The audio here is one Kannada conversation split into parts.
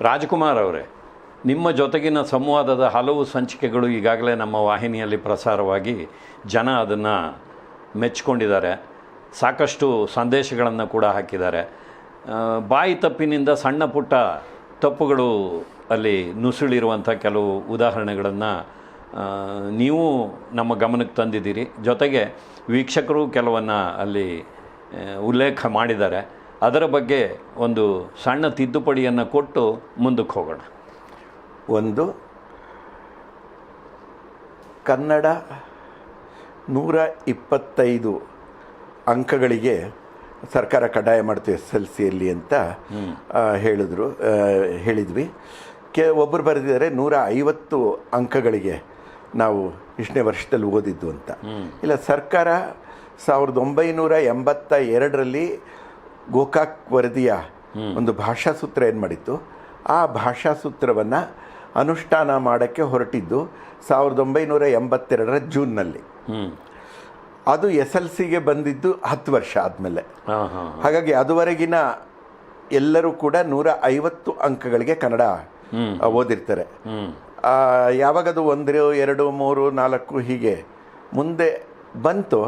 ರಾಜ್ಕುಮಾರ್ ಅವರೇ, ನಿಮ್ಮ ಜೊತೆಗಿನ ಸಂವಾದದ ಹಲವು ಸಂಚಿಕೆಗಳು ಈಗಾಗಲೇ ನಮ್ಮ ವಾಹಿನಿಯಲ್ಲಿ ಪ್ರಸಾರವಾಗಿ ಜನ ಅದನ್ನು ಮೆಚ್ಚಿಕೊಂಡಿದ್ದಾರೆ ಸಾಕಷ್ಟು ಸಂದೇಶಗಳನ್ನು ಕೂಡ ಹಾಕಿದ್ದಾರೆ. ಬಾಯಿ ತಪ್ಪಿನಿಂದ ಸಣ್ಣ ಪುಟ್ಟ ತಪ್ಪುಗಳು ಅಲ್ಲಿ ನುಸುಳಿರುವಂಥ ಕೆಲವು ಉದಾಹರಣೆಗಳನ್ನು ನೀವು ನಮ್ಮ ಗಮನಕ್ಕೆ ತಂದಿದ್ದೀರಿ. ಜೊತೆಗೆ ವೀಕ್ಷಕರು ಕೆಲವನ್ನು ಅಲ್ಲಿ ಉಲ್ಲೇಖ ಮಾಡಿದ್ದಾರೆ. ಅದರ ಬಗ್ಗೆ ಒಂದು ಸಣ್ಣ ತಿದ್ದುಪಡಿಯನ್ನು ಕೊಟ್ಟು ಮುಂದಕ್ಕೆ ಹೋಗೋಣ. ಒಂದು ಕನ್ನಡ ನೂರ ಇಪ್ಪತ್ತೈದು ಅಂಕಗಳಿಗೆ ಸರ್ಕಾರ ಕಡ್ಡಾಯ ಮಾಡ್ತು ಎಸ್ ಎಲ್ ಸಿಯಲ್ಲಿ ಅಂತ ಹೇಳಿದ್ರು ಹೇಳಿದ್ವಿ. ಕೆ ಒಬ್ಬರು ಬರೆದಿದ್ದಾರೆ ನೂರ ಐವತ್ತು ಅಂಕಗಳಿಗೆ ನಾವು ಇಷ್ಟನೇ ವರ್ಷದಲ್ಲಿ ಓದಿದ್ದು ಅಂತ. ಇಲ್ಲ ಸರ್ಕಾರ ಸಾವಿರದ ಒಂಬೈನೂರ ಎಂಬತ್ತ ಎರಡರಲ್ಲಿ ಗೋಕಾಕ್ ವರದಿಯ ಒಂದು ಭಾಷಾಸೂತ್ರ ಏನು ಮಾಡಿತ್ತು? ಆ ಭಾಷಾಸೂತ್ರವನ್ನು ಅನುಷ್ಠಾನ ಮಾಡೋಕ್ಕೆ ಹೊರಟಿದ್ದು ಸಾವಿರದ ಒಂಬೈನೂರ ಎಂಬತ್ತೆರಡರ ಜೂನ್ನಲ್ಲಿ. ಅದು ಎಸ್ ಎಲ್ ಸಿಗೆ ಬಂದಿದ್ದು ಹತ್ತು ವರ್ಷ ಆದಮೇಲೆ. ಹಾಗಾಗಿ ಅದುವರೆಗಿನ ಎಲ್ಲರೂ ಕೂಡ ನೂರ ಐವತ್ತು ಅಂಕಗಳಿಗೆ ಕನ್ನಡ ಓದಿರ್ತಾರೆ. ಯಾವಾಗದು ಒಂದು ಎರಡು ಮೂರು ನಾಲ್ಕು ಹೀಗೆ ಮುಂದೆ ಬಂತು.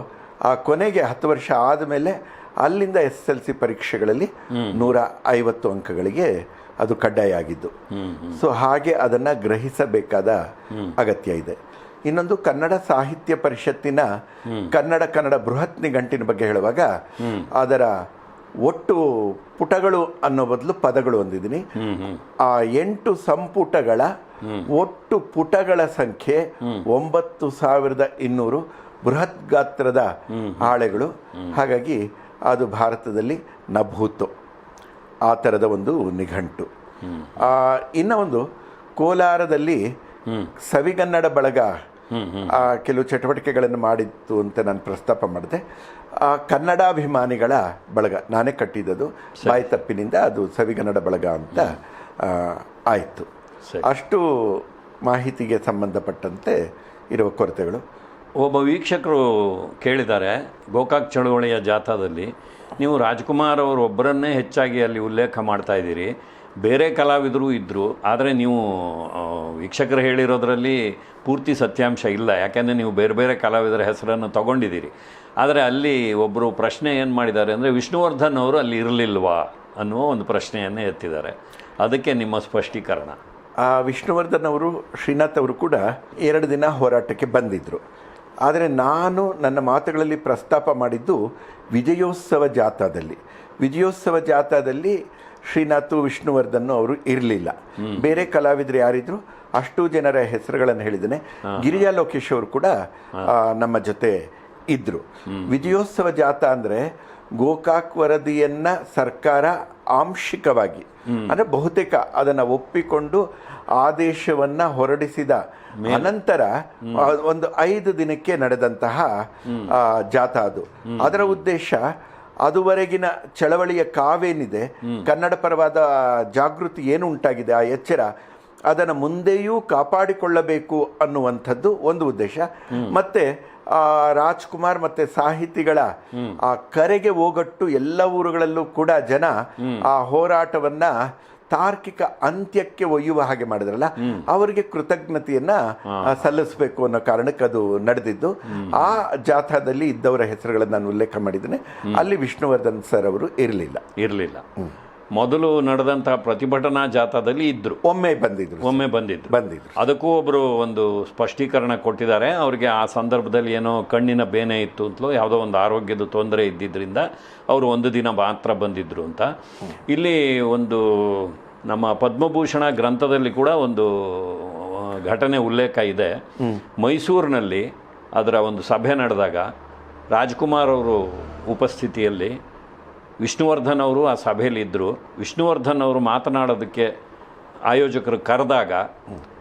ಆ ಕೊನೆಗೆ ಹತ್ತು ವರ್ಷ ಆದಮೇಲೆ ಅಲ್ಲಿಂದ ಎಸ್ ಎಲ್ ಸಿ ಪರೀಕ್ಷೆಗಳಲ್ಲಿ ನೂರ ಐವತ್ತು ಅಂಕಗಳಿಗೆ ಅದು ಕಡ್ಡಾಯ ಆಗಿದ್ದು. ಸೊ ಹಾಗೆ ಅದನ್ನು ಗ್ರಹಿಸಬೇಕಾದ ಅಗತ್ಯ ಇದೆ. ಇನ್ನೊಂದು ಕನ್ನಡ ಸಾಹಿತ್ಯ ಪರಿಷತ್ತಿನ ಕನ್ನಡ ಕನ್ನಡ ಬೃಹತ್ ನಿಘಂಟಿನ ಬಗ್ಗೆ ಹೇಳುವಾಗ ಅದರ ಒಟ್ಟು ಪುಟಗಳು ಅನ್ನೋ ಬದಲು ಪದಗಳು ಹೊಂದಿದ್ದೀನಿ ಆ ಎಂಟು ಸಂಪುಟಗಳ ಒಟ್ಟು ಪುಟಗಳ ಸಂಖ್ಯೆ ಒಂಬತ್ತು ಸಾವಿರದ ಇನ್ನೂರು ಬೃಹತ್ ಗಾತ್ರದ ಹಾಳೆಗಳು. ಹಾಗಾಗಿ ಅದು ಭಾರತದಲ್ಲಿ ನಭೂತು. ಆ ಥರದ ಒಂದು ನಿಘಂಟು. ಇನ್ನ ಒಂದು ಕೋಲಾರದಲ್ಲಿ ಸವಿಗನ್ನಡ ಬಳಗ ಆ, ಕೆಲವು ಚಟುವಟಿಕೆಗಳನ್ನು ಮಾಡಿತ್ತು ಅಂತ ನಾನು ಪ್ರಸ್ತಾಪ ಮಾಡಿದೆ. ಆ, ಕನ್ನಡಾಭಿಮಾನಿಗಳ ಬಳಗ. ನಾನೇ ಕಟ್ಟಿದ್ದದು. ಬಾಯಿ ತಪ್ಪಿನಿಂದ ಅದು ಸವಿಗನ್ನಡ ಬಳಗ ಅಂತ ಆಯಿತು. ಅಷ್ಟು ಮಾಹಿತಿಗೆ ಸಂಬಂಧಪಟ್ಟಂತೆ ಇರುವ ಕೊರತೆಗಳು. ಒಬ್ಬ ವೀಕ್ಷಕರು ಕೇಳಿದ್ದಾರೆ, ಗೋಕಾಕ್ ಚಳುವಳಿಯ ಜಾಥಾದಲ್ಲಿ, ನೀವು ರಾಜ್ಕುಮಾರ್ ಅವರು ಒಬ್ಬರನ್ನೇ ಹೆಚ್ಚಾಗಿ ಅಲ್ಲಿ ಉಲ್ಲೇಖ ಮಾಡ್ತಾ ಇದ್ದೀರಿ. ಬೇರೆ ಕಲಾವಿದರು ಇದ್ದರು ಆದರೆ ನೀವು ವೀಕ್ಷಕರು ಹೇಳಿರೋದರಲ್ಲಿ ಪೂರ್ತಿ ಸತ್ಯಾಂಶ ಇಲ್ಲ. ಯಾಕೆಂದರೆ ನೀವು ಬೇರೆ ಬೇರೆ ಕಲಾವಿದರ ಹೆಸರನ್ನು ತಗೊಂಡಿದ್ದೀರಿ. ಆದರೆ ಅಲ್ಲಿ ಒಬ್ಬರು ಪ್ರಶ್ನೆ ಏನು ಮಾಡಿದ್ದಾರೆ ಅಂದರೆ, ವಿಷ್ಣುವರ್ಧನ್ ಅವರು ಅಲ್ಲಿ ಇರಲಿಲ್ವಾ ಅನ್ನುವ ಒಂದು ಪ್ರಶ್ನೆಯನ್ನೇ ಎತ್ತಿದ್ದಾರೆ. ಅದಕ್ಕೆ ನಿಮ್ಮ ಸ್ಪಷ್ಟೀಕರಣ. ಆ, ವಿಷ್ಣುವರ್ಧನ್ ಅವರು ಶ್ರೀನಾಥ್ ಅವರು ಕೂಡ ಎರಡು ದಿನ ಹೋರಾಟಕ್ಕೆ ಬಂದಿದ್ದರು ಆದರೆ ನಾನು ನನ್ನ ಮಾತುಗಳಲ್ಲಿ ಪ್ರಸ್ತಾಪ ಮಾಡಿದ್ದು ವಿಜಯೋತ್ಸವ ಜಾಥಾದಲ್ಲಿ. ವಿಜಯೋತ್ಸವ ಜಾಥಾದಲ್ಲಿ ಶ್ರೀನಾಥು ವಿಷ್ಣುವರ್ಧನ್ ಅವರು ಇರಲಿಲ್ಲ. ಬೇರೆ ಕಲಾವಿದರು ಯಾರಿದ್ರು? ಅಷ್ಟು ಜನರ ಹೆಸರುಗಳನ್ನು ಹೇಳಿದ್ದೇನೆ. ಗಿರಿಜಾ ಲೋಕೇಶ್ ಅವರು ಕೂಡ ನಮ್ಮ ಜೊತೆ ಇದ್ರು. ವಿಜಯೋತ್ಸವ ಜಾಥಾ ಅಂದರೆ ಗೋಕಾಕ್ ವರದಿಯನ್ನ ಸರ್ಕಾರ ಆಂಶಿಕವಾಗಿ ಅಂದರೆ ಬಹುತೇಕ ಅದನ್ನು ಒಪ್ಪಿಕೊಂಡು ಆದೇಶವನ್ನ ಹೊರಡಿಸಿದ ಅನಂತರ ಒಂದು ಐದು ದಿನಕ್ಕೆ ನಡೆದಂತಹ ಜಾಥಾ ಅದು. ಅದರ ಉದ್ದೇಶ ಅದುವರೆಗಿನ ಚಳವಳಿಯ ಕಾವೇನಿದೆ ಕನ್ನಡ ಪರವಾದ ಜಾಗೃತಿ ಏನು ಉಂಟಾಗಿದೆ ಆ ಎಚ್ಚರ ಅದನ್ನು ಮುಂದೆಯೂ ಕಾಪಾಡಿಕೊಳ್ಳಬೇಕು ಅನ್ನುವಂಥದ್ದು ಒಂದು ಉದ್ದೇಶ. ಮತ್ತೆ ರಾಜ್ಕುಮಾರ್ ಮತ್ತೆ ಸಾಹಿತಿಗಳ ಆ ಕರೆಗೆ ಹೋಗಟ್ಟು ಎಲ್ಲ ಊರುಗಳಲ್ಲೂ ಕೂಡ ಜನ ಆ ಹೋರಾಟವನ್ನ ತಾರ್ಕಿಕ ಅಂತ್ಯಕ್ಕೆ ಒಯ್ಯುವ ಹಾಗೆ ಮಾಡಿದ್ರಲ್ಲ ಅವರಿಗೆ ಕೃತಜ್ಞತೆಯನ್ನ ಸಲ್ಲಿಸಬೇಕು ಅನ್ನೋ ಕಾರಣಕ್ಕೆ ಅದು ನಡೆದಿದ್ದು. ಆ ಜಾಥಾದಲ್ಲಿ ಇದ್ದವರ ಹೆಸರುಗಳನ್ನು ನಾನು ಉಲ್ಲೇಖ ಮಾಡಿದ್ದೇನೆ. ಅಲ್ಲಿ ವಿಷ್ಣುವರ್ಧನ್ ಸರ್ ಅವರು ಇರಲಿಲ್ಲ. ಇರಲಿಲ್ಲ. ಮೊದಲು ನಡೆದಂತಹ ಪ್ರತಿಭಟನಾ ಜಾಥಾದಲ್ಲಿ ಇದ್ದರು ಒಮ್ಮೆ ಬಂದಿದ್ರು ಒಮ್ಮೆ ಬಂದಿದ್ರು. ಬಂದಿದ್ರು ಅದಕ್ಕೂ ಒಬ್ಬರು ಒಂದು ಸ್ಪಷ್ಟೀಕರಣ ಕೊಟ್ಟಿದ್ದಾರೆ. ಅವರಿಗೆ ಆ ಸಂದರ್ಭದಲ್ಲಿ ಏನೋ ಕಣ್ಣಿನ ಬೇನೆ ಇತ್ತು ಅಂತಲೋ ಯಾವುದೋ ಒಂದು ಆರೋಗ್ಯದ ತೊಂದರೆ ಇದ್ದಿದ್ದರಿಂದ ಅವರು ಒಂದು ದಿನ ಮಾತ್ರ ಬಂದಿದ್ದರು ಅಂತ. ಇಲ್ಲಿ ಒಂದು ನಮ್ಮ ಪದ್ಮಭೂಷಣ ಗ್ರಂಥದಲ್ಲಿ ಕೂಡ ಒಂದು ಘಟನೆ ಉಲ್ಲೇಖ ಇದೆ. ಮೈಸೂರಿನಲ್ಲಿ ಅದರ ಒಂದು ಸಭೆ ನಡೆದಾಗ ರಾಜ್ಕುಮಾರ್ ಅವರು ಉಪಸ್ಥಿತಿಯಲ್ಲಿ ವಿಷ್ಣುವರ್ಧನ್ ಅವರು ಆ ಸಭೆಯಲ್ಲಿ ಇದ್ದರು ವಿಷ್ಣುವರ್ಧನ್ ಅವರು ಮಾತನಾಡೋದಕ್ಕೆ ಆಯೋಜಕರು ಕರೆದಾಗ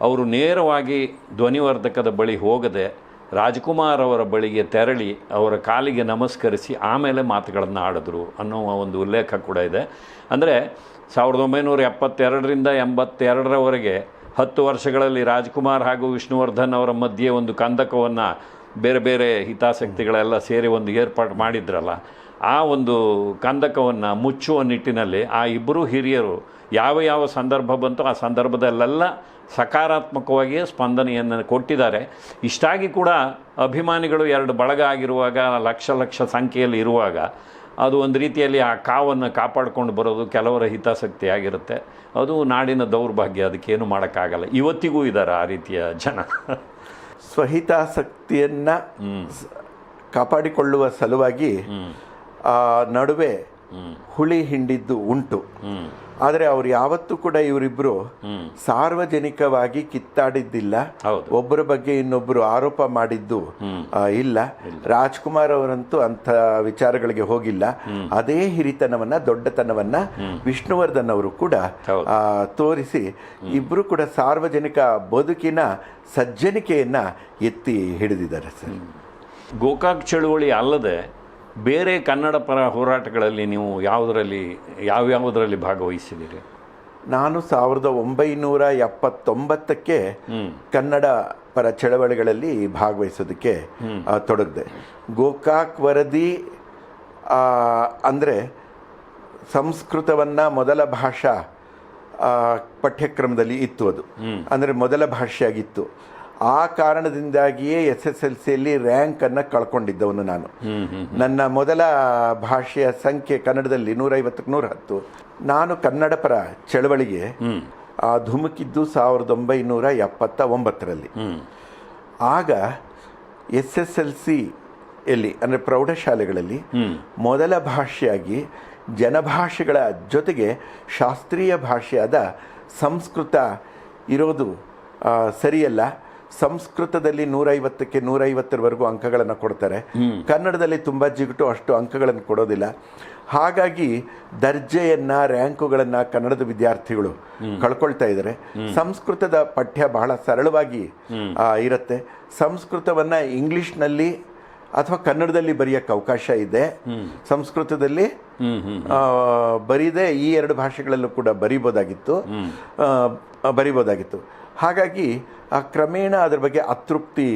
ಅವರು ನೇರವಾಗಿ ಧ್ವನಿವರ್ಧಕದ ಬಳಿ ಹೋಗದೆ ರಾಜ್ಕುಮಾರ್ ಅವರ ಬಳಿಗೆ ತೆರಳಿ ಅವರ ಕಾಲಿಗೆ ನಮಸ್ಕರಿಸಿ ಆಮೇಲೆ ಮಾತುಗಳನ್ನು ಆಡಿದ್ರು ಅನ್ನೋ ಒಂದು ಉಲ್ಲೇಖ ಕೂಡ ಇದೆ. ಅಂದರೆ ಸಾವಿರದ ಒಂಬೈನೂರ ಎಪ್ಪತ್ತೆರಡರಿಂದ ಎಂಬತ್ತೆರಡರವರೆಗೆ ಹತ್ತು ವರ್ಷಗಳಲ್ಲಿ ರಾಜ್ಕುಮಾರ್ ಹಾಗೂ ವಿಷ್ಣುವರ್ಧನ್ ಅವರ ಮಧ್ಯೆ ಒಂದು ಕಂದಕವನ್ನು ಬೇರೆ ಬೇರೆ ಹಿತಾಸಕ್ತಿಗಳೆಲ್ಲ ಸೇರಿ ಒಂದು ಏರ್ಪಾಡು ಮಾಡಿದ್ರಲ್ಲ. ಆ ಒಂದು ಕಂದಕವನ್ನು ಮುಚ್ಚುವ ನಿಟ್ಟಿನಲ್ಲಿ ಆ ಇಬ್ಬರು ಹಿರಿಯರು ಯಾವ ಯಾವ ಸಂದರ್ಭ ಬಂತು ಆ ಸಂದರ್ಭದಲ್ಲೆಲ್ಲ ಸಕಾರಾತ್ಮಕವಾಗಿಯೇ ಸ್ಪಂದನೆಯನ್ನು ಕೊಟ್ಟಿದ್ದಾರೆ. ಇಷ್ಟಾಗಿ ಕೂಡ ಅಭಿಮಾನಿಗಳು ಎರಡು ಬಳಗ ಆಗಿರುವಾಗ ಲಕ್ಷ ಲಕ್ಷ ಸಂಖ್ಯೆಯಲ್ಲಿ ಇರುವಾಗ ಅದು ಒಂದು ರೀತಿಯಲ್ಲಿ ಆ ಕಾವನ್ನು ಕಾಪಾಡಿಕೊಂಡು ಬರೋದು ಕೆಲವರ ಹಿತಾಸಕ್ತಿ ಆಗಿರುತ್ತೆ. ಅದು ನಾಡಿನ ದೌರ್ಭಾಗ್ಯ ಅದಕ್ಕೇನು ಮಾಡೋಕ್ಕಾಗಲ್ಲ. ಇವತ್ತಿಗೂ ಇದ್ದಾರೆ ಆ ರೀತಿಯ ಜನ. ಸ್ವಹಿತಾಸಕ್ತಿಯನ್ನು ಕಾಪಾಡಿಕೊಳ್ಳುವ ಸಲುವಾಗಿ ನಡುವೆ ಹುಳಿ ಹಿಂಡಿದ್ದು ಉಂಟು. ಆದರೆ ಅವ್ರು ಯಾವತ್ತೂ ಕೂಡ ಇವರಿಬ್ರು ಸಾರ್ವಜನಿಕವಾಗಿ ಕಿತ್ತಾಡಿದ್ದಿಲ್ಲ. ಒಬ್ಬರ ಬಗ್ಗೆ ಇನ್ನೊಬ್ಬರು ಆರೋಪ ಮಾಡಿದ್ದು ಆ, ಇಲ್ಲ. ರಾಜ್ಕುಮಾರ್ ಅವರಂತೂ ಅಂಥ ವಿಚಾರಗಳಿಗೆ ಹೋಗಿಲ್ಲ. ಅದೇ ಹಿರಿತನವನ್ನ ದೊಡ್ಡತನವನ್ನ ವಿಷ್ಣುವರ್ಧನ್ ಅವರು ಕೂಡ ಆ, ತೋರಿಸಿ ಇಬ್ರು ಕೂಡ ಸಾರ್ವಜನಿಕ ಬದುಕಿನ ಸಜ್ಜನಿಕೆಯನ್ನ ಎತ್ತಿ ಹಿಡಿದಿದ್ದಾರೆ ಸರ್. ಗೋಕಾಕ್ ಚಳುವಳಿ ಅಲ್ಲದೆ ಬೇರೆ ಕನ್ನಡ ಪರ ಹೋರಾಟಗಳಲ್ಲಿ ನೀವು ಯಾವುದರಲ್ಲಿ ಯಾವ್ಯಾವುದರಲ್ಲಿ ಭಾಗವಹಿಸಿದ್ದೀರಿ? ನಾನು ಸಾವಿರದ ಒಂಬೈನೂರ ಎಪ್ಪತ್ತೊಂಬತ್ತಕ್ಕೆ ಕನ್ನಡ ಪರ ಚಳವಳಿಗಳಲ್ಲಿ ಭಾಗವಹಿಸೋದಕ್ಕೆ ತೊಡಗಿದೆ. ಗೋಕಾಕ್ ವರದಿ ಅಂದರೆ ಸಂಸ್ಕೃತವನ್ನು ಮೊದಲ ಭಾಷಾ ಪಠ್ಯಕ್ರಮದಲ್ಲಿ ಇತ್ತು ಅದು. ಅಂದರೆ ಮೊದಲ ಭಾಷೆಯಾಗಿತ್ತು. ಆ ಕಾರಣದಿಂದಾಗಿಯೇ ಎಸ್ ಎಸ್ ಎಲ್ ಸಿಯಲ್ಲಿ ರ್ಯಾಂಕನ್ನು ಕಳ್ಕೊಂಡಿದ್ದವನು ನಾನು. ನನ್ನ ಮೊದಲ ಭಾಷೆಯ ಸಂಖ್ಯೆ ಕನ್ನಡದಲ್ಲಿ ನೂರೈವತ್ತಕ್ಕೆ ನೂರ ಹತ್ತು ನಾನು ಕನ್ನಡ ಪರ ಚಳವಳಿಗೆ ಆ, ಧುಮುಕಿದ್ದು ಸಾವಿರದ ಒಂಬೈನೂರ ಎಪ್ಪತ್ತ ಒಂಬತ್ತರಲ್ಲಿ ಆಗ ಎಸ್ ಎಸ್ ಎಲ್ ಸಿ ಎಲ್ಲಿ ಅಂದರೆ ಪ್ರೌಢಶಾಲೆಗಳಲ್ಲಿ ಮೊದಲ ಭಾಷೆಯಾಗಿ ಜನಭಾಷೆಗಳ ಜೊತೆಗೆ ಶಾಸ್ತ್ರೀಯ ಭಾಷೆಯಾದ ಸಂಸ್ಕೃತ ಇರೋದು ಸರಿಯಲ್ಲ. ಸಂಸ್ಕೃತದಲ್ಲಿ ನೂರೈವತ್ತಕ್ಕೆ ನೂರೈವತ್ತರವರೆಗೂ ಅಂಕಗಳನ್ನು ಕೊಡ್ತಾರೆ. ಕನ್ನಡದಲ್ಲಿ ತುಂಬ ಜಿಗುಟು ಅಷ್ಟು ಅಂಕಗಳನ್ನು ಕೊಡೋದಿಲ್ಲ. ಹಾಗಾಗಿ ದರ್ಜೆಯನ್ನ ರ್ಯಾಂಕುಗಳನ್ನು ಕನ್ನಡದ ವಿದ್ಯಾರ್ಥಿಗಳು ಕಳ್ಕೊಳ್ತಾ ಇದ್ದಾರೆ ಸಂಸ್ಕೃತದ ಪಠ್ಯ ಬಹಳ ಸರಳವಾಗಿ ಇರುತ್ತೆ. ಸಂಸ್ಕೃತವನ್ನ ಇಂಗ್ಲಿಷ್ನಲ್ಲಿ ಅಥವಾ ಕನ್ನಡದಲ್ಲಿ ಬರೆಯೋಕ್ಕೆ ಅವಕಾಶ ಇದೆ. ಸಂಸ್ಕೃತದಲ್ಲಿ ಬರೀದೆ ಈ ಎರಡು ಭಾಷೆಗಳಲ್ಲೂ ಕೂಡ ಬರಿಬೋದಾಗಿತ್ತು. ಬರಿಬೋದಾಗಿತ್ತು. ಹಾಗಾಗಿ ಆ ಕ್ರಮೇಣ ಅದರ ಬಗ್ಗೆ ಅತೃಪ್ತಿ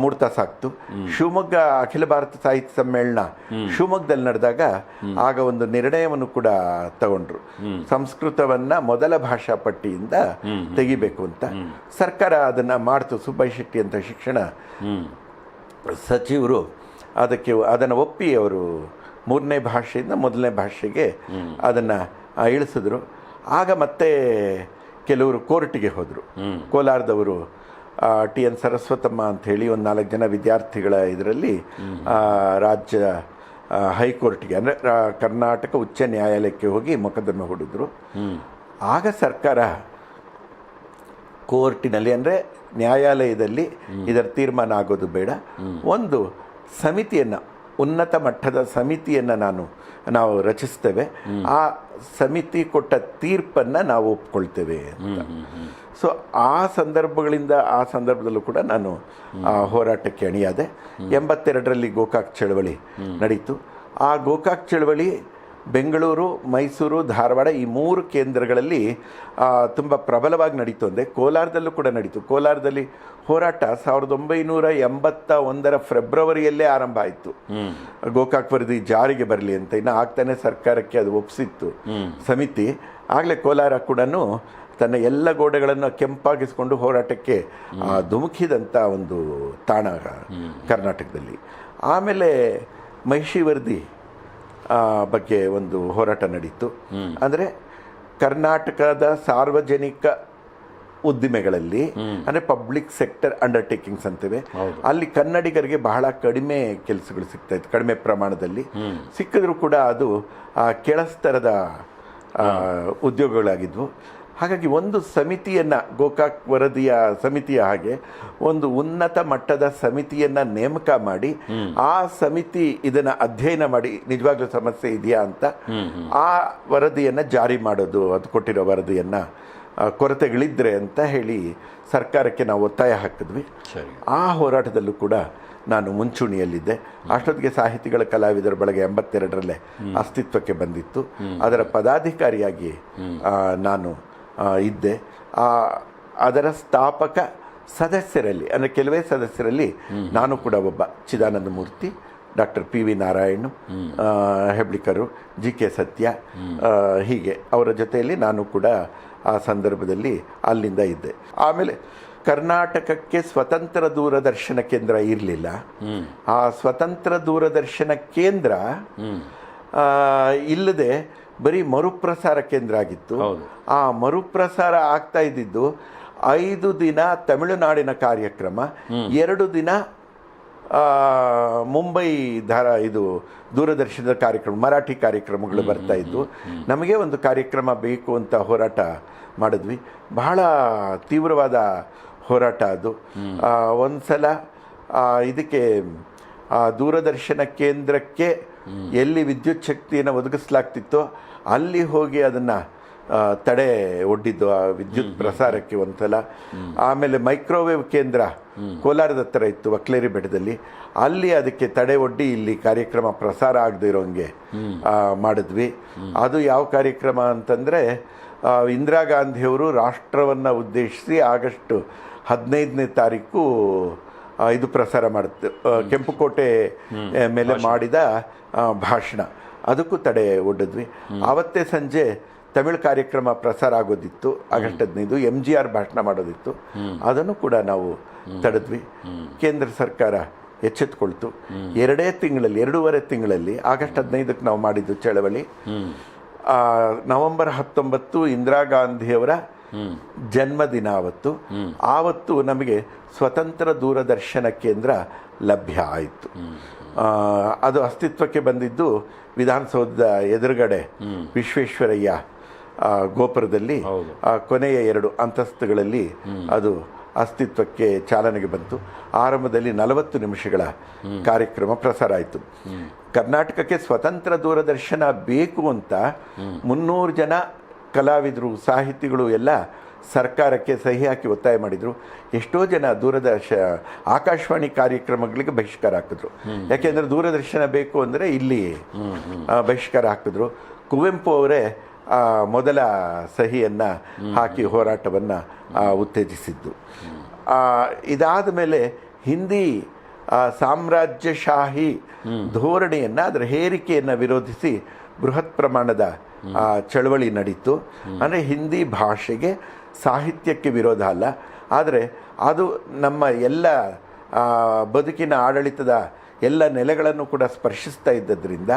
ಮೂಡ್ತಾ ಸಾಕ್ತು. ಶಿವಮೊಗ್ಗ ಅಖಿಲ ಭಾರತ ಸಾಹಿತ್ಯ ಸಮ್ಮೇಳನ ಶಿವಮೊಗ್ಗದಲ್ಲಿ ನಡೆದಾಗ ಆಗ ಒಂದು ನಿರ್ಣಯವನ್ನು ಕೂಡ ತಗೊಂಡ್ರು. ಸಂಸ್ಕೃತವನ್ನ ಮೊದಲ ಭಾಷಾ ಪಟ್ಟಿಯಿಂದ ತೆಗಿಬೇಕು ಅಂತ. ಸರ್ಕಾರ ಅದನ್ನ ಮಾಡ್ತು. ಸುಬ್ಬಯ್ಯ ಶೆಟ್ಟಿ ಅಂತ ಶಿಕ್ಷಣ ಸಚಿವರು ಅದಕ್ಕೆ ಅದನ್ನು ಒಪ್ಪಿ ಅವರು ಮೂರನೇ ಭಾಷೆಯಿಂದ ಮೊದಲನೇ ಭಾಷೆಗೆ ಅದನ್ನು ಇಳಿಸಿದ್ರು. ಆಗ ಮತ್ತೆ ಕೆಲವರು ಕೋರ್ಟಿಗೆ ಹೋದರು. ಕೋಲಾರದವರು ಟಿ ಎನ್ ಸರಸ್ವತಮ್ಮ ಅಂತ ಹೇಳಿ ಒಂದು ನಾಲ್ಕು ಜನ ವಿದ್ಯಾರ್ಥಿಗಳ ಇದರಲ್ಲಿ ರಾಜ್ಯ ಹೈಕೋರ್ಟ್ಗೆ ಅಂದರೆ ಕರ್ನಾಟಕ ಉಚ್ಚ ನ್ಯಾಯಾಲಯಕ್ಕೆ ಹೋಗಿ ಮೊಕದ್ದಮೆ ಹೂಡಿದ್ರು. ಆಗ ಸರ್ಕಾರ ಕೋರ್ಟಿನಲ್ಲಿ ಅಂದರೆ ನ್ಯಾಯಾಲಯದಲ್ಲಿ ಇದರ ತೀರ್ಮಾನ ಆಗೋದು ಬೇಡ. ಒಂದು ಸಮಿತಿಯನ್ನು ಉನ್ನತ ಮಟ್ಟದ ಸಮಿತಿಯನ್ನು ನಾನು ನಾವು ರಚಿಸ್ತೇವೆ. ಆ ಸಮಿತಿ ಕೊಟ್ಟ ತೀರ್ಪನ್ನು ನಾವು ಒಪ್ಕೊಳ್ತೇವೆ ಅಂತ. ಸೊ ಆ ಸಂದರ್ಭಗಳಿಂದ ಆ ಸಂದರ್ಭದಲ್ಲೂ ಕೂಡ ನಾನು ಹೋರಾಟಕ್ಕೆ ಅಣಿಯಾದೆ. ಎಂಬತ್ತೆರಡರಲ್ಲಿ ಗೋಕಾಕ್ ಚಳವಳಿ ನಡೀತು. ಆ ಗೋಕಾಕ್ ಚಳವಳಿ ಬೆಂಗಳೂರು ಮೈಸೂರು ಧಾರವಾಡ ಈ ಮೂರು ಕೇಂದ್ರಗಳಲ್ಲಿ ತುಂಬ ಪ್ರಬಲವಾಗಿ ನಡೀತು. ಅಂದರೆ ಕೋಲಾರದಲ್ಲೂ ಕೂಡ ನಡೀತು. ಕೋಲಾರದಲ್ಲಿ ಹೋರಾಟ ಸಾವಿರದ ಒಂಬೈನೂರ ಎಂಬತ್ತ ಒಂದರ ಫೆಬ್ರವರಿಯಲ್ಲೇ ಆರಂಭ ಆಯಿತು. ಗೋಕಾಕ್ ವರದಿ ಜಾರಿಗೆ ಬರಲಿ ಅಂತ. ಇನ್ನು ಆಗ್ತಾನೆ ಸರ್ಕಾರಕ್ಕೆ ಅದು ಒಪ್ಪಿಸಿತ್ತು ಸಮಿತಿ. ಆಗಲೇ ಕೋಲಾರ ಕೂಡ ತನ್ನ ಎಲ್ಲ ಗೋಡೆಗಳನ್ನು ಕೆಂಪಾಗಿಸ್ಕೊಂಡು ಹೋರಾಟಕ್ಕೆ ಧುಮುಕಿದಂಥ ಒಂದು ತಾಣ ಕರ್ನಾಟಕದಲ್ಲಿ. ಆಮೇಲೆ ಮಹಿಷಿ ವರದಿ ಬಗ್ಗೆ ಒಂದು ಹೋರಾಟ ನಡೀತು. ಅಂದರೆ ಕರ್ನಾಟಕದ ಸಾರ್ವಜನಿಕ ಉದ್ದಿಮೆಗಳಲ್ಲಿ ಅಂದರೆ ಪಬ್ಲಿಕ್ ಸೆಕ್ಟರ್ ಅಂಡರ್ಟೇಕಿಂಗ್ಸ್ ಅಂತೇವೆ. ಅಲ್ಲಿ ಕನ್ನಡಿಗರಿಗೆ ಬಹಳ ಕಡಿಮೆ ಕೆಲಸಗಳು ಸಿಗ್ತಾ ಇತ್ತು ಕಡಿಮೆ ಪ್ರಮಾಣದಲ್ಲಿ. ಸಿಕ್ಕಿದ್ರು ಕೂಡ ಅದು ಆ, ಕೆಳಸ್ತರದ ಉದ್ಯೋಗಗಳಾಗಿದ್ವು. ಹಾಗಾಗಿ ಒಂದು ಸಮಿತಿಯನ್ನು ಗೋಕಾಕ್ ವರದಿಯ ಸಮಿತಿಯ ಹಾಗೆ ಒಂದು ಉನ್ನತ ಮಟ್ಟದ ಸಮಿತಿಯನ್ನು ನೇಮಕ ಮಾಡಿ ಆ ಸಮಿತಿ ಇದನ್ನು ಅಧ್ಯಯನ ಮಾಡಿ ನಿಜವಾಗ್ಲೂ ಸಮಸ್ಯೆ ಇದೆಯಾ ಅಂತ ಆ ವರದಿಯನ್ನು ಜಾರಿ ಮಾಡೋದು ಅದು ಕೊಟ್ಟಿರೋ ವರದಿಯನ್ನು ಆ, ಕೊರತೆಗಳಿದ್ರೆ ಅಂತ ಹೇಳಿ ಸರ್ಕಾರಕ್ಕೆ ನಾವು ಒತ್ತಾಯ ಹಾಕಿದ್ವಿ. ಆ ಹೋರಾಟದಲ್ಲೂ ಕೂಡ ನಾನು ಮುಂಚೂಣಿಯಲ್ಲಿದ್ದೆ. ಅಷ್ಟೊತ್ತಿಗೆ ಸಾಹಿತಿಗಳ ಕಲಾವಿದರ ಬಳಗೆ ಎಂಬತ್ತೆರಡರಲ್ಲೇ ಅಸ್ತಿತ್ವಕ್ಕೆ ಬಂದಿತ್ತು. ಅದರ ಪದಾಧಿಕಾರಿಯಾಗಿ ನಾನು ಇದ್ದೆ. ಆ, ಅದರ ಸ್ಥಾಪಕ ಸದಸ್ಯರಲ್ಲಿ ಅಂದರೆ ಕೆಲವೇ ಸದಸ್ಯರಲ್ಲಿ ನಾನು ಕೂಡ ಒಬ್ಬ Chidananda Murthy doctor P V Narayan ಹೆಬ್ಳಿಕರು G K Satya ಹೀಗೆ ಅವರ ಜೊತೆಯಲ್ಲಿ ನಾನು ಕೂಡ ಆ ಸಂದರ್ಭದಲ್ಲಿ ಅಲ್ಲಿಂದ ಇದ್ದೆ. ಆಮೇಲೆ ಕರ್ನಾಟಕಕ್ಕೆ ಸ್ವತಂತ್ರ ದೂರದರ್ಶನ ಕೇಂದ್ರ ಇರಲಿಲ್ಲ. ಆ ಸ್ವತಂತ್ರ ದೂರದರ್ಶನ ಕೇಂದ್ರ ಇಲ್ಲದೆ ಬರೀ ಮರುಪ್ರಸಾರ ಕೇಂದ್ರ ಆಗಿತ್ತು. ಆ ಮರುಪ್ರಸಾರ ಆಗ್ತಾ ಇದ್ದಿದ್ದು ಐದು ದಿನ ತಮಿಳುನಾಡಿನ ಕಾರ್ಯಕ್ರಮ ಎರಡು ದಿನ ಮುಂಬೈ ಧಾರ ಇದು ದೂರದರ್ಶನದ ಕಾರ್ಯಕ್ರಮ ಮರಾಠಿ ಕಾರ್ಯಕ್ರಮಗಳು ಬರ್ತಾ ಇದ್ವು. ನಮಗೆ ಒಂದು ಕಾರ್ಯಕ್ರಮ ಬೇಕು ಅಂತ ಹೋರಾಟ ಮಾಡಿದ್ವಿ. ಬಹಳ ತೀವ್ರವಾದ ಹೋರಾಟ ಅದು. ಒಂದು ಸಲ ಇದಕ್ಕೆ ಆ ದೂರದರ್ಶನ ಕೇಂದ್ರಕ್ಕೆ ಎಲ್ಲಿ ವಿದ್ಯುತ್ ಶಕ್ತಿಯನ್ನು ಒದಗಿಸ್ಲಾಗ್ತಿತ್ತೋ ಅಲ್ಲಿ ಹೋಗಿ ಅದನ್ನು ತಡೆ ಒಡ್ಡಿದ್ದು ಆ ವಿದ್ಯುತ್ ಪ್ರಸಾರಕ್ಕೆ ಒಂದ್ಸಲ. ಆಮೇಲೆ ಮೈಕ್ರೋವೇವ್ ಕೇಂದ್ರ ಕೋಲಾರದ ಹತ್ರ ಇತ್ತು ವಕ್ಲೇರಿ ಬೆಟ್ಟದಲ್ಲಿ. ಅಲ್ಲಿ ಅದಕ್ಕೆ ತಡೆ ಒಡ್ಡಿ ಇಲ್ಲಿ ಕಾರ್ಯಕ್ರಮ ಪ್ರಸಾರ ಆಗದಿರೋಂಗೆ ಮಾಡಿದ್ವಿ. ಅದು ಯಾವ ಕಾರ್ಯಕ್ರಮ ಅಂತಂದರೆ ಇಂದಿರಾ ಗಾಂಧಿಯವರು ರಾಷ್ಟ್ರವನ್ನು ಉದ್ದೇಶಿಸಿ ಆಗಸ್ಟ್ ಹದಿನೈದನೇ ತಾರೀಕು ಇದು ಪ್ರಸಾರ ಮಾಡುತ್ತೆ. ಕೆಂಪುಕೋಟೆ ಮೇಲೆ ಮಾಡಿದ ಭಾಷಣ. ಅದಕ್ಕೂ ತಡೆ ಒಡ್ಡಿದ್ವಿ. ಆವತ್ತೇ ಸಂಜೆ ತಮಿಳು ಕಾರ್ಯಕ್ರಮ ಪ್ರಸಾರ ಆಗೋದಿತ್ತು ಆಗಸ್ಟ್ ಹದಿನೈದು ಎಂ ಜಿ ಆರ್ ಭಾಷಣ ಮಾಡೋದಿತ್ತು. ಅದನ್ನು ಕೂಡ ನಾವು ತಡೆದ್ವಿ. ಕೇಂದ್ರ ಸರ್ಕಾರ ಎಚ್ಚೆತ್ಕೊಳ್ತು. ಎರಡೇ ತಿಂಗಳಲ್ಲಿ ಎರಡೂವರೆ ತಿಂಗಳಲ್ಲಿ ಆಗಸ್ಟ್ ಹದಿನೈದಕ್ಕೆ ನಾವು ಮಾಡಿದ್ದು ಚಳವಳಿ. ನವೆಂಬರ್ ಹತ್ತೊಂಬತ್ತು ಇಂದಿರಾ ಗಾಂಧಿಯವರ ಜನ್ಮದಿನ ಆವತ್ತು. ಆವತ್ತು ನಮಗೆ ಸ್ವತಂತ್ರ ದೂರದರ್ಶನ ಕೇಂದ್ರ ಲಭ್ಯ ಆಯಿತು. ಅದು ಅಸ್ತಿತ್ವಕ್ಕೆ ಬಂದಿದ್ದು ವಿಧಾನಸೌಧದ ಎದುರುಗಡೆ ವಿಶ್ವೇಶ್ವರಯ್ಯ ಗೋಪುರದಲ್ಲಿ ಹೌದು. ಆ ಕೊನೆಯ ಎರಡು ಅಂತಸ್ತುಗಳಲ್ಲಿ ಅದು ಅಸ್ತಿತ್ವಕ್ಕೆ ಚಾಲನೆಗೆ ಬಂತು. ಆರಂಭದಲ್ಲಿ ನಲವತ್ತು ನಿಮಿಷಗಳ ಕಾರ್ಯಕ್ರಮ ಪ್ರಸಾರ ಆಯಿತು. ಕರ್ನಾಟಕಕ್ಕೆ ಸ್ವತಂತ್ರ ದೂರದರ್ಶನ ಬೇಕು ಅಂತ ಮುನ್ನೂರು ಜನ ಕಲಾವಿದರು ಸಾಹಿತಿಗಳು ಎಲ್ಲ ಸರ್ಕಾರಕ್ಕೆ ಸಹಿ ಹಾಕಿ ಒತ್ತಾಯ ಮಾಡಿದರು. ಎಷ್ಟೋ ಜನ ದೂರದರ್ಶ ಆಕಾಶವಾಣಿ ಕಾರ್ಯಕ್ರಮಗಳಿಗೆ ಬಹಿಷ್ಕಾರ ಹಾಕಿದ್ರು. ಯಾಕೆಂದರೆ ದೂರದರ್ಶನ ಬೇಕು ಅಂದರೆ ಇಲ್ಲಿ ಆ, ಬಹಿಷ್ಕಾರ ಹಾಕಿದ್ರು. ಕುವೆಂಪು ಅವರೇ ಆ, ಮೊದಲ ಸಹಿಯನ್ನು ಹಾಕಿ ಹೋರಾಟವನ್ನು ಉತ್ತೇಜಿಸಿದ್ದು. ಇದಾದ ಮೇಲೆ ಹಿಂದಿ ಸಾಮ್ರಾಜ್ಯಶಾಹಿ ಧೋರಣೆಯನ್ನು, ಅದರ ಹೇರಿಕೆಯನ್ನು ವಿರೋಧಿಸಿ ಬೃಹತ್ ಪ್ರಮಾಣದ ಚಳವಳಿ ನಡೀತು. ಅಂದರೆ ಹಿಂದಿ ಭಾಷೆಗೆ ಸಾಹಿತ್ಯಕ್ಕೆ ವಿರೋಧ ಅಲ್ಲ. ಆದರೆ ಅದು ನಮ್ಮ ಎಲ್ಲ ಬದುಕಿನ ಆಡಳಿತದ ಎಲ್ಲ ನೆಲೆಗಳನ್ನು ಕೂಡ ಸ್ಪರ್ಶಿಸ್ತಾ ಇದ್ದದ್ರಿಂದ,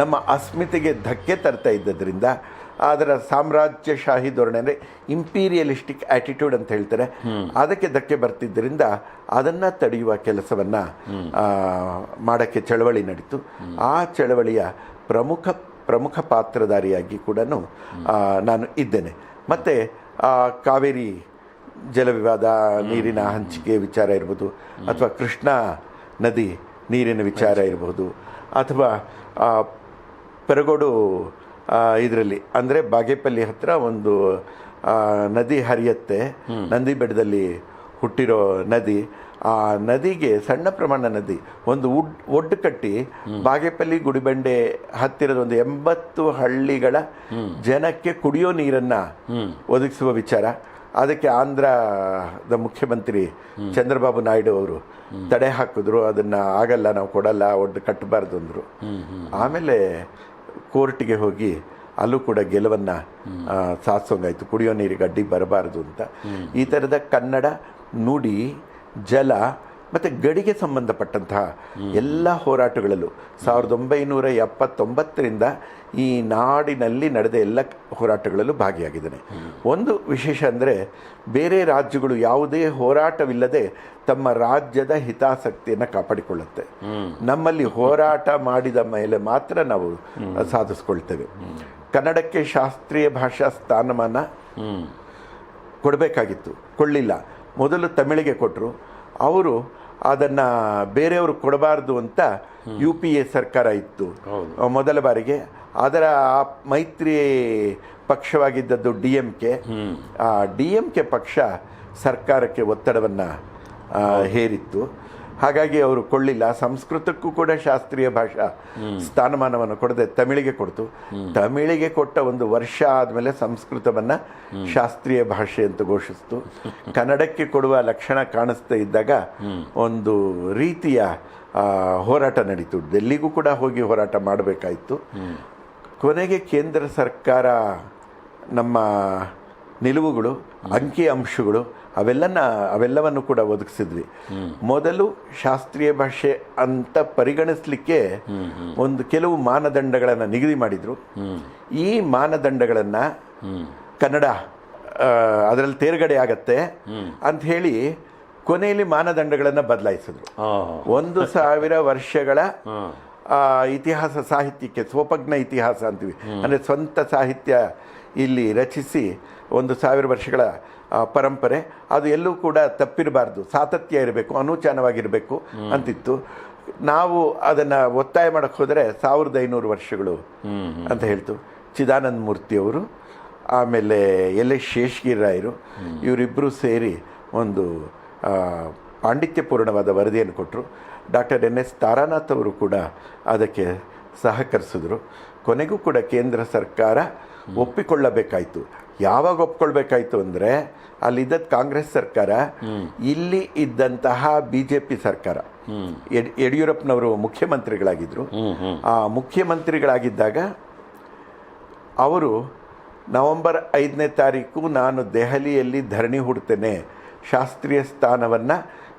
ನಮ್ಮ ಅಸ್ಮಿತೆಗೆ ಧಕ್ಕೆ ತರ್ತಾ ಇದ್ದದ್ರಿಂದ ಅದರ ಸಾಮ್ರಾಜ್ಯಶಾಹಿ ಧೋರಣೆ ಅಂದರೆ ಇಂಪೀರಿಯಲಿಸ್ಟಿಕ್ ಆಟಿಟ್ಯೂಡ್ ಅಂತ ಹೇಳ್ತಾರೆ. ಅದಕ್ಕೆ ಧಕ್ಕೆ ಬರ್ತಿದ್ದರಿಂದ ಅದನ್ನು ತಡೆಯುವ ಕೆಲಸವನ್ನು ಮಾಡೋಕ್ಕೆ ಚಳವಳಿ ನಡೀತು. ಆ ಚಳವಳಿಯ ಪ್ರಮುಖ ಪ್ರಮುಖ ಪಾತ್ರಧಾರಿಯಾಗಿ ಕೂಡ ನಾನು ಇದ್ದೇನೆ. ಮತ್ತು ಕಾವೇರಿ ಜಲವಿವಾದ ನೀರಿನ ಹಂಚಿಕೆ ವಿಚಾರ ಇರ್ಬೋದು, ಅಥವಾ ಕೃಷ್ಣ ನದಿ ನೀರಿನ ವಿಚಾರ ಇರಬಹುದು ಅಥವಾ ಪೆರಗೋಡು ಇದರಲ್ಲಿ. ಅಂದರೆ ಬಾಗೇಪಲ್ಲಿ ಹತ್ರ ಒಂದು ನದಿ ಹರಿಯತ್ತೆ. ನಂದಿ ಬೆಟ್ಟದಲ್ಲಿ ಹುಟ್ಟಿರೋ ನದಿ. ಆ ನದಿಗೆ ಸಣ್ಣ ಪ್ರಮಾಣ ನದಿ. ಒಂದು ಉಡ್ ಒಡ್ಡು ಕಟ್ಟಿ ಬಾಗೇಪಲ್ಲಿ ಗುಡಿಬಂಡೆ ಹತ್ತಿರದ ಒಂದು ಎಂಬತ್ತು ಹಳ್ಳಿಗಳ ಜನಕ್ಕೆ ಕುಡಿಯೋ ನೀರನ್ನು ಒದಗಿಸುವ ವಿಚಾರ. ಅದಕ್ಕೆ ಆಂಧ್ರದ ಮುಖ್ಯಮಂತ್ರಿ ಚಂದ್ರಬಾಬು ನಾಯ್ಡು ಅವರು ತಡೆ ಹಾಕಿದ್ರು. ಅದನ್ನು ಆಗಲ್ಲ ನಾವು ಕೊಡಲ್ಲ ಒಡ್ಡು ಕಟ್ಟಬಾರ್ದು ಅಂದರು. ಆಮೇಲೆ ಕೋರ್ಟಿಗೆ ಹೋಗಿ ಅಲ್ಲೂ ಕೂಡ ಗೆಲುವನ್ನು ಸಾಧಿಸೋಂಗಾಯಿತು. ಕುಡಿಯೋ ನೀರಿಗೆ ಅಡ್ಡಿ ಬರಬಾರದು ಅಂತ. ಈ ಥರದ ಕನ್ನಡ ನುಡಿ ಜಲ ಮತ್ತು ಗಡಿಗೆ ಸಂಬಂಧಪಟ್ಟಂತಹ ಎಲ್ಲ ಹೋರಾಟಗಳಲ್ಲೂ ಸಾವಿರದ ಒಂಬೈನೂರ ಎಪ್ಪತ್ತೊಂಬತ್ತರಿಂದ ಈ ನಾಡಿನಲ್ಲಿ ನಡೆದ ಎಲ್ಲ ಹೋರಾಟಗಳಲ್ಲೂ ಭಾಗಿಯಾಗಿದ್ದಾನೆ. ಒಂದು ವಿಶೇಷ ಅಂದರೆ ಬೇರೆ ರಾಜ್ಯಗಳು ಯಾವುದೇ ಹೋರಾಟವಿಲ್ಲದೆ ತಮ್ಮ ರಾಜ್ಯದ ಹಿತಾಸಕ್ತಿಯನ್ನು ಕಾಪಾಡಿಕೊಳ್ಳುತ್ತೆ. ನಮ್ಮಲ್ಲಿ ಹೋರಾಟ ಮಾಡಿದ ಮೇಲೆ ಮಾತ್ರ ನಾವು ಸಾಧಿಸ್ಕೊಳ್ತೇವೆ. ಕನ್ನಡಕ್ಕೆ ಶಾಸ್ತ್ರೀಯ ಭಾಷಾ ಸ್ಥಾನಮಾನ ಕೊಡಬೇಕಾಗಿತ್ತು. ಕೊಳ್ಳಿಲ್ಲ ಮೊದಲು ತಮಿಳಿಗೆ ಕೊಟ್ಟರು ಅವರು ಅದನ್ನು ಬೇರೆಯವರು ಕೊಡಬಾರ್ದು ಅಂತ ಯು ಪಿ ಎ ಸರ್ಕಾರ ಇತ್ತು. ಮೊದಲ ಬಾರಿಗೆ. ಅದರ ಆ ಮೈತ್ರಿ ಪಕ್ಷವಾಗಿದ್ದದ್ದು ಡಿ ಎಂ ಕೆ. ಆ ಡಿ ಎಂ ಕೆ ಪಕ್ಷ ಸರ್ಕಾರಕ್ಕೆ ಒತ್ತಡವನ್ನು ಹೇರಿತ್ತು. ಹಾಗಾಗಿ ಅವರು ಕೊಳ್ಳಿಲ್ಲ. ಸಂಸ್ಕೃತಕ್ಕೂ ಕೂಡ ಶಾಸ್ತ್ರೀಯ ಭಾಷಾ ಸ್ಥಾನಮಾನವನ್ನು ಕೊಡದೆ ತಮಿಳಿಗೆ ಕೊಡ್ತು. ತಮಿಳಿಗೆ ಕೊಟ್ಟ ಒಂದು ವರ್ಷ ಆದಮೇಲೆ ಸಂಸ್ಕೃತವನ್ನು ಶಾಸ್ತ್ರೀಯ ಭಾಷೆ ಅಂತ ಘೋಷಿಸ್ತು. ಕನ್ನಡಕ್ಕೆ ಕೊಡುವ ಲಕ್ಷಣ ಕಾಣಿಸ್ತಾ ಇದ್ದಾಗ ಒಂದು ರೀತಿಯ ಹೋರಾಟ ನಡೀತು. ಡೆಲ್ಲಿಗೂ ಕೂಡ ಹೋಗಿ ಹೋರಾಟ ಮಾಡಬೇಕಾಯಿತು. ಕೊನೆಗೆ ಕೇಂದ್ರ ಸರ್ಕಾರ ನಮ್ಮ ನಿಲುವುಗಳು ಅಂಕಿ ಅಂಶಗಳು ಅವೆಲ್ಲನ ಅವೆಲ್ಲವನ್ನು ಕೂಡ ಒದಗಿಸಿದ್ವಿ. ಮೊದಲು ಶಾಸ್ತ್ರೀಯ ಭಾಷೆ ಅಂತ ಪರಿಗಣಿಸ್ಲಿಕ್ಕೆ ಒಂದು ಕೆಲವು ಮಾನದಂಡಗಳನ್ನು ನಿಗದಿ ಮಾಡಿದ್ರು. ಈ ಮಾನದಂಡಗಳನ್ನು ಕನ್ನಡ ಅದರಲ್ಲಿ ತೇರ್ಗಡೆ ಆಗತ್ತೆ ಅಂತ ಹೇಳಿ ಕೊನೆಯಲ್ಲಿ ಮಾನದಂಡಗಳನ್ನು ಬದಲಾಯಿಸಿದ್ರು. ಒಂದು ಸಾವಿರ ವರ್ಷಗಳ ಆ, ಇತಿಹಾಸ ಸಾಹಿತ್ಯಕ್ಕೆ ಸ್ವೋಪಜ್ಞ ಇತಿಹಾಸ ಅಂತೀವಿ. ಅಂದರೆ ಸ್ವಂತ ಸಾಹಿತ್ಯ ಇಲ್ಲಿ ರಚಿಸಿ ಒಂದು ಸಾವಿರ ವರ್ಷಗಳ ಪರಂಪರೆ. ಅದು ಎಲ್ಲೂ ಕೂಡ ತಪ್ಪಿರಬಾರ್ದು. ಸಾತತ್ಯ ಇರಬೇಕು, ಅನೂಚಾನವಾಗಿರಬೇಕು ಅಂತಿತ್ತು. ನಾವು ಅದನ್ನು ಒತ್ತಾಯ ಮಾಡಕ್ಕೆ ಹೋದರೆ ಸಾವಿರದ ಐನೂರು ವರ್ಷಗಳು ಅಂತ ಹೇಳ್ತು. ಚಿದಾನಂದ ಮೂರ್ತಿಯವರು ಆಮೇಲೆ ಎಲ್ ಎಸ್ ಶೇಷಗಿರಿರಾಯರು ಇವರಿಬ್ಬರು ಸೇರಿ ಒಂದು ಪಾಂಡಿತ್ಯಪೂರ್ಣವಾದ ವರದಿಯನ್ನು ಕೊಟ್ಟರು ಡಾಕ್ಟರ್ ಎನ್ ಎಸ್ ತಾರಾನಾಥ್ ಅವರು ಕೂಡ ಅದಕ್ಕೆ ಸಹಕರಿಸಿದ್ರು. ಕೊನೆಗೂ ಕೂಡ ಕೇಂದ್ರ ಸರ್ಕಾರ ಒಪ್ಪಿಕೊಳ್ಳಬೇಕಾಯಿತು. ಯಾವಾಗ ಒಪ್ಕೊಳ್ಬೇಕಾಯ್ತು ಅಂದರೆ ಅಲ್ಲಿದ್ದದ್ದು ಕಾಂಗ್ರೆಸ್ ಸರ್ಕಾರ ಇಲ್ಲಿ ಇದ್ದಂತಹ ಬಿ ಜೆ ಪಿ ಸರ್ಕಾರ ಯಡ್- ಯಡಿಯೂರಪ್ಪನವರು ಮುಖ್ಯಮಂತ್ರಿಗಳಾಗಿದ್ದರು ಆ ಮುಖ್ಯಮಂತ್ರಿಗಳಾಗಿದ್ದಾಗ ಅವರು ನವೆಂಬರ್ ಐದನೇ ತಾರೀಕು ನಾನು ದೆಹಲಿಯಲ್ಲಿ ಧರಣಿ ಹುಡ್ತೇನೆ ಶಾಸ್ತ್ರೀಯ ಸ್ಥಾನವನ್ನು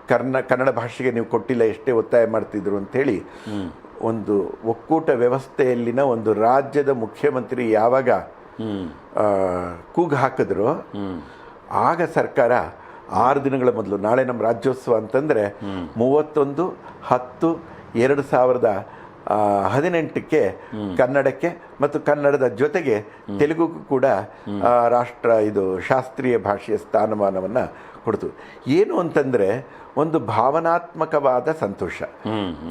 ಕರ್ನ ಕನ್ನಡ ಭಾಷೆಗೆ ನೀವು ಕೊಟ್ಟಿಲ್ಲ ಎಷ್ಟೇ ಒತ್ತಾಯ ಮಾಡ್ತಿದ್ರು ಅಂಥೇಳಿ ಒಂದು ಒಕ್ಕೂಟ ವ್ಯವಸ್ಥೆಯಲ್ಲಿನ ಒಂದು ರಾಜ್ಯದ ಮುಖ್ಯಮಂತ್ರಿ ಯಾವಾಗ ಕೂಗ್ ಹಾಕಿದ್ರು ಆಗ ಸರ್ಕಾರ ಆರು ದಿನಗಳ ಮೊದಲು ನಾಳೆ ನಮ್ಮ ರಾಜ್ಯೋತ್ಸವ ಅಂತಂದರೆ ಮೂವತ್ತೊಂದು ಹತ್ತು ಎರಡು ಸಾವಿರದ ಹದಿನೆಂಟಕ್ಕೆ ಕನ್ನಡಕ್ಕೆ ಮತ್ತು ಕನ್ನಡದ ಜೊತೆಗೆ ತೆಲುಗುಗೂ ಕೂಡ ರಾಷ್ಟ್ರ ಇದು ಶಾಸ್ತ್ರೀಯ ಭಾಷೆಯ ಸ್ಥಾನಮಾನವನ್ನು ಕೊಡ್ತು. ಏನು ಅಂತಂದರೆ ಒಂದು ಭಾವನಾತ್ಮಕವಾದ ಸಂತೋಷ.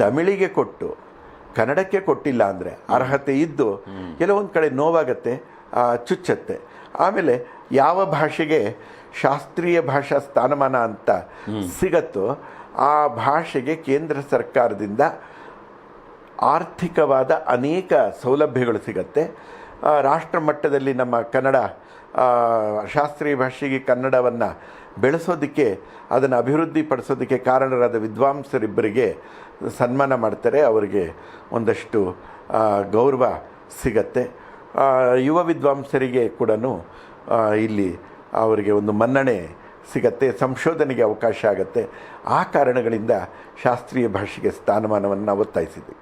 ತಮಿಳಿಗೆ ಕೊಟ್ಟು ಕನ್ನಡಕ್ಕೆ ಕೊಟ್ಟಿಲ್ಲ ಅಂದರೆ ಅರ್ಹತೆ ಇದ್ದು ಕೆಲವೊಂದು ಕಡೆ ನೋವಾಗತ್ತೆ ಚುಚ್ಚತ್ತೆ. ಆಮೇಲೆ ಯಾವ ಭಾಷೆಗೆ ಶಾಸ್ತ್ರೀಯ ಭಾಷಾ ಸ್ಥಾನಮಾನ ಅಂತ ಸಿಗತ್ತೋ, ಆ ಭಾಷೆಗೆ ಕೇಂದ್ರ ಸರ್ಕಾರದಿಂದ ಆರ್ಥಿಕವಾದ ಅನೇಕ ಸೌಲಭ್ಯಗಳು ಸಿಗತ್ತೆ. ರಾಷ್ಟ್ರ ಮಟ್ಟದಲ್ಲಿ ನಮ್ಮ ಕನ್ನಡ ಶಾಸ್ತ್ರೀಯ ಭಾಷೆಗೆ ಕನ್ನಡವನ್ನು ಬೆಳೆಸೋದಕ್ಕೆ, ಅದನ್ನು ಅಭಿವೃದ್ಧಿ ಪಡಿಸೋದಕ್ಕೆ ಕಾರಣರಾದ ವಿದ್ವಾಂಸರಿಬ್ಬರಿಗೆ ಸನ್ಮಾನ ಮಾಡ್ತಾರೆ. ಅವರಿಗೆ ಒಂದಷ್ಟು ಗೌರವ ಸಿಗತ್ತೆ. ಯುವ ವಿದ್ವಾಂಸರಿಗೆ ಕೂಡ ಇಲ್ಲಿ ಅವರಿಗೆ ಒಂದು ಮನ್ನಣೆ ಸಿಗತ್ತೆ, ಸಂಶೋಧನೆಗೆ ಅವಕಾಶ ಆಗತ್ತೆ. ಆ ಕಾರಣಗಳಿಂದ ಶಾಸ್ತ್ರೀಯ ಭಾಷೆಗೆ ಸ್ಥಾನಮಾನವನ್ನು ಒತ್ತಾಯಿಸಿದ್ವಿ.